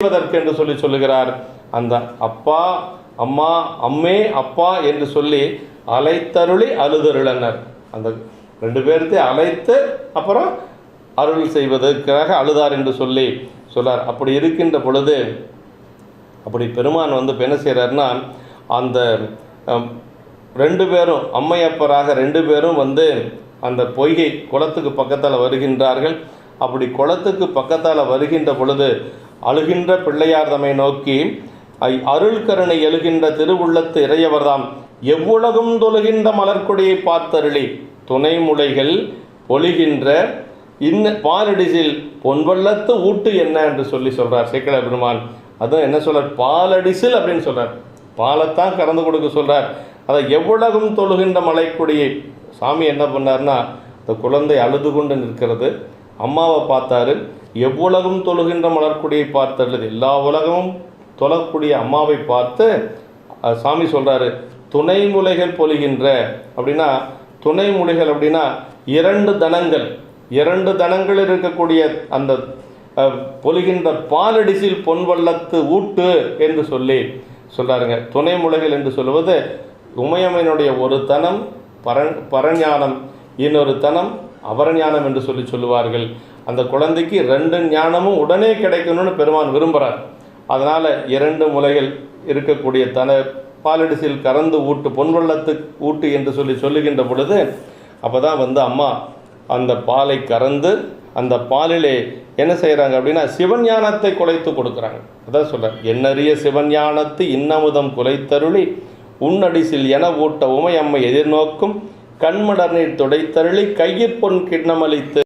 செய்வதற்கு என்று சொல்லி சொல்லுகிறார். அந்த அப்பா அம்மா அம்மே அப்பா என்று சொல்லி அழைத்தருளி அழுதருளனர். அந்த ரெண்டு பேர்த்தையும் அழைத்து அப்புறம் அருள் செய்வதற்காக அழுதார் என்று சொல்லி சொல்லார். அப்படி இருக்கின்ற பொழுது அப்படி பெருமான் வந்து என்ன செய்கிறார்னா அந்த ரெண்டு பேரும் அம்மையப்பராக ரெண்டு பேரும் வந்து அந்த பொய்கை குளத்துக்கு பக்கத்தால் வருகின்றார்கள். அப்படி குளத்துக்கு பக்கத்தால் வருகின்ற பொழுது அழுகின்ற பிள்ளையார் தம்மை நோக்கி ஐ அருள் கருணை எழுகின்ற திருவுள்ளத்து இறையவர்தாம் எவ்வுலகும் தொழுகின்ற மலர்கொடியை பார்த்தருளி. துணை முளைகள் பொழிகின்ற இன்ன பாலடிசில் பொன்வள்ளத்து ஊட்டு என்ன? என்று சொல்லி சொல்கிறார் சேக்கல பெருமான். அதுவும் என்ன சொல்கிறார் பாலடிசில் அப்படின்னு சொல்கிறார் பாலைத்தான் கறந்து கொடுக்க சொல்கிறார் அதை எவ்வுலகம் தொழுகின்ற மலைக்குடியை சாமி என்ன பண்ணார்னா அந்த குழந்தை அழுது கொண்டு நிற்கிறது. அம்மாவை பார்த்தாரு. எவ்வுலகம் தொழுகின்ற மலர்க்குடியை பார்த்தது எல்லா உலகமும் தொழக்கூடிய அம்மாவை பார்த்து சாமி சொல்கிறாரு துணை முலைகள் பொழிகின்ற அப்படின்னா துணை முலைகள் அப்படின்னா இரண்டு தனங்கள் இரண்டு தனங்கள் இருக்கக்கூடிய அந்த பொழுகின்ற பொழிகின்ற பாலடிசில் பொன்வல்லத்து ஊட்டு என்று சொல்லி சொல்கிறாருங்க துணை முலைகள் என்று சொல்லுவது உமையம்மனுடைய ஒரு தனம் பரஞ் பரஞானம் இன்னொரு தனம் அபரஞானம் என்று சொல்லி சொல்லுவார்கள். அந்த குழந்தைக்கு ரெண்டு ஞானமும் உடனே கிடைக்கணும்னு பெருமான் விரும்புகிறார் அதனால் இரண்டு முலைகள் இருக்கக்கூடிய தன பாலடிசில் கறந்து ஊட்டு பொன்வள்ளத்து ஊட்டு என்று சொல்லி சொல்லுகின்ற பொழுது அப்போ தான் வந்து அம்மா அந்த பாலை கறந்து அந்த பாலிலே என்ன செய்கிறாங்க அப்படின்னா சிவஞானத்தை குலைத்து கொடுக்குறாங்க. அதான் சொல்கிறேன் என்னறிய சிவஞானத்து இன்னமுதம் குலைத்தருளி உன்னடிசில் என ஊட்ட உமையம்மை எதிர்நோக்கும் கண்மடர் நீர் துடைத்தருளி கையிற்பொன் கிண்ணமளித்து